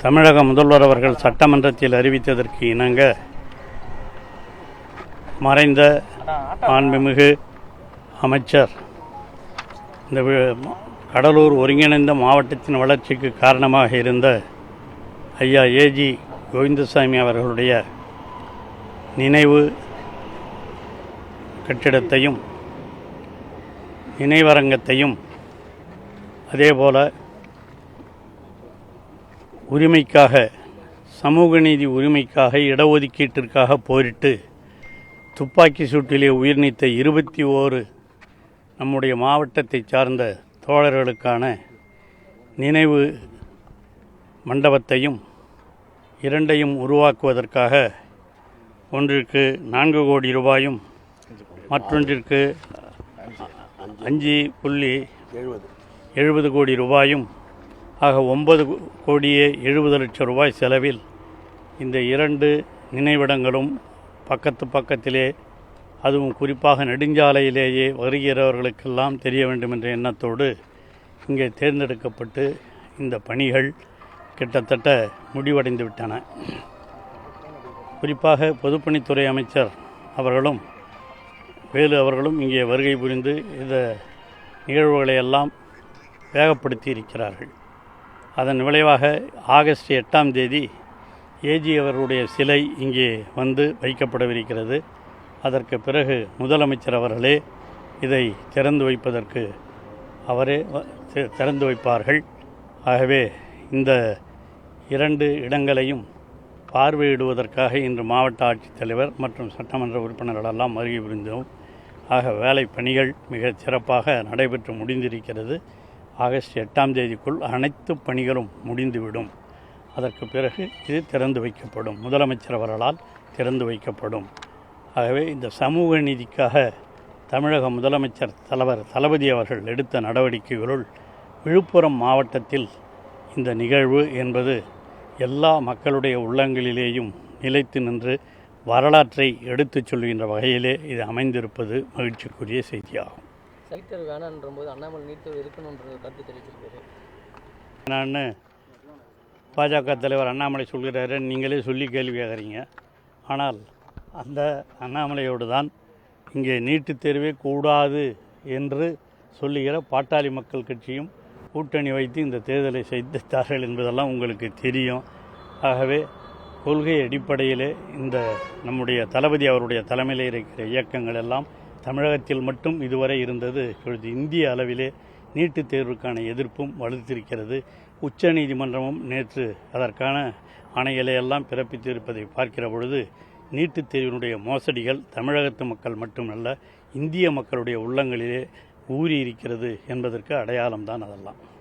தமிழக முதல்வர் அவர்கள் சட்டமன்றத்தில் அறிவித்ததற்கு இணங்க மறைந்த மாண்புமிகு அமைச்சர் இந்த கடலூர் ஒருங்கிணைந்த மாவட்டத்தின் வளர்ச்சிக்கு காரணமாக இருந்த ஐயா ஏஜி கோவிந்தசாமி அவர்களுடைய நினைவு கட்டிடத்தையும் நினைவரங்கத்தையும் அதேபோல உரிமைக்காக சமூக நீதி உரிமைக்காக இடஒதுக்கீட்டிற்காக போரிட்டு துப்பாக்கி சூட்டிலே உயிர் நீத்த இருபத்தி ஓரு நம்முடைய மாவட்டத்தை சார்ந்த தோழர்களுக்கான நினைவு மண்டபத்தையும் இரண்டையும் உருவாக்குவதற்காக ஒன்றிற்கு நான்கு கோடி ரூபாயும் மற்றொன்றிற்கு அஞ்சு புள்ளி எழுபது கோடி ரூபாயும் ஆக ஒன்பது கோடியே எழுபது லட்சம் ரூபாய் செலவில் இந்த இரண்டு நினைவிடங்களும் பக்கத்து பக்கத்திலே அதுவும் குறிப்பாக நெடுஞ்சாலையிலேயே வருகிறவர்களுக்கெல்லாம் தெரிய வேண்டும் என்ற எண்ணத்தோடு இங்கே தேர்ந்தெடுக்கப்பட்டு இந்த பணிகள் கிட்டத்தட்ட முடிவடைந்து விட்டன. குறிப்பாக பொதுப்பணித்துறை அமைச்சர் அவர்களும் வேலு அவர்களும் இங்கே வருகை புரிந்து இந்த நிகழ்வுகளை எல்லாம் வேகப்படுத்தி இருக்கிறார்கள் அதன் விளைவாக ஆகஸ்ட் எட்டாம் தேதி ஏஜி அவர்களுடைய சிலை இங்கே வந்து வைக்கப்படவிருக்கிறது. அதற்கு பிறகு முதலமைச்சர் அவர்களே இதை திறந்து வைப்பதற்கு அவரே வ- திறந்து வைப்பார்கள். ஆகவே இந்த இரண்டு இடங்களையும் பார்வையிடுவதற்காக இன்று மாவட்ட ஆட்சித்தலைவர் மற்றும் சட்டமன்ற உறுப்பினர்களெல்லாம் வருகை புரிந்தோம் ஆக வேலை பணிகள் மிகச் சிறப்பாக நடைபெற்று முடிந்திருக்கிறது. ஆகஸ்ட் எட்டாம் தேதிக்குள் அனைத்து பணிகளும் முடிந்துவிடும். அதற்கு பிறகு இது திறந்து வைக்கப்படும். முதலமைச்சர் அவர்களால் திறந்து வைக்கப்படும். ஆகவே இந்த சமூக நீதிக்காக தமிழக முதலமைச்சர் தலைவர் தளபதி அவர்கள் எடுத்த நடவடிக்கைகளுள் விழுப்புரம் மாவட்டத்தில் இந்த நிகழ்வு என்பது எல்லா மக்களுடைய உள்ளங்களிலேயும் நிலைத்து நின்று வரலாற்றை எடுத்துச் சொல்கின்ற வகையிலே இது அமைந்திருப்பது மகிழ்ச்சிக்குரிய செய்தியாகும். சைட் வேணான்ற போது அண்ணாமலை நீட் இருக்கணுன்ற கருத்து தெரிவிச்சிருக்காரு. நான் பாஜக தலைவர் அண்ணாமலை சொல்கிறாரு. நீங்களே சொல்லி கேள்வி கேட்குறீங்க. ஆனால் அந்த அண்ணாமலையோடு தான் இங்கே நீட்டுத் தேர்வே கூடாது என்று சொல்லுகிற பாட்டாளி மக்கள் கட்சியும் கூட்டணி வைத்து இந்த தேர்தலை செய்தார்கள் என்பதெல்லாம் உங்களுக்கு தெரியும். ஆகவே கொள்கை அடிப்படையிலே இந்த நம்முடைய தளபதி அவருடைய தலைமையில் இருக்கிற இயக்கங்கள் எல்லாம் தமிழகத்தில் மட்டும் இதுவரை இருந்தது. இப்பொழுது இந்திய அளவிலே நீட்டுத் தேர்வுக்கான எதிர்ப்பும் வலுத்திருக்கிறது. உச்ச நீதிமன்றமும் நேற்று அதற்கான ஆணைகளை எல்லாம் பிறப்பித்திருப்பதை பார்க்கிற பொழுது நீட்டுத் தேர்வினுடைய மோசடிகள் தமிழகத்து மக்கள் மட்டுமல்ல இந்திய மக்களுடைய உள்ளங்களிலே ஊறி இருக்கிறது என்பதற்கு அடையாளம்தான் அதெல்லாம்.